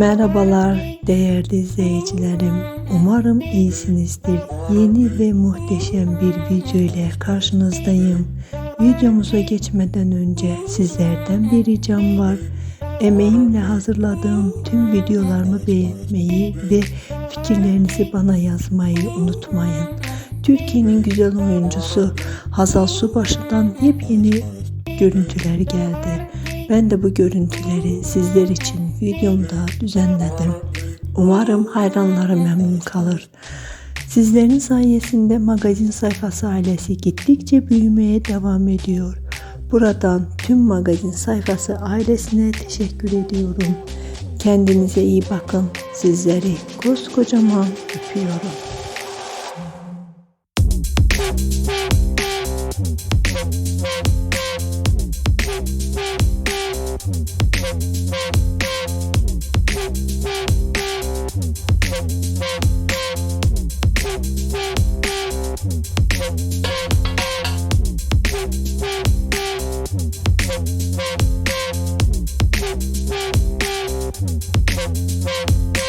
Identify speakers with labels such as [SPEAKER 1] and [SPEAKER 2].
[SPEAKER 1] Merhabalar değerli izleyicilerim. Umarım iyisinizdir. Yeni ve muhteşem bir video ile karşınızdayım. Videomuza geçmeden önce sizlerden bir ricam var. Emeğimle hazırladığım tüm videolarımı beğenmeyi ve fikirlerinizi bana yazmayı unutmayın. Türkiye'nin güzel oyuncusu Hazal Subaşı'dan yepyeni görüntüler geldi. Ben de bu görüntüleri sizler için videomda düzenledim. Umarım hayranları memnun kalır. Sizlerin sayesinde magazin sayfası ailesi gittikçe büyümeye devam ediyor. Buradan tüm magazin sayfası ailesine teşekkür ediyorum. Kendinize iyi bakın. Sizleri koskocaman öpüyorum.
[SPEAKER 2] Thank you.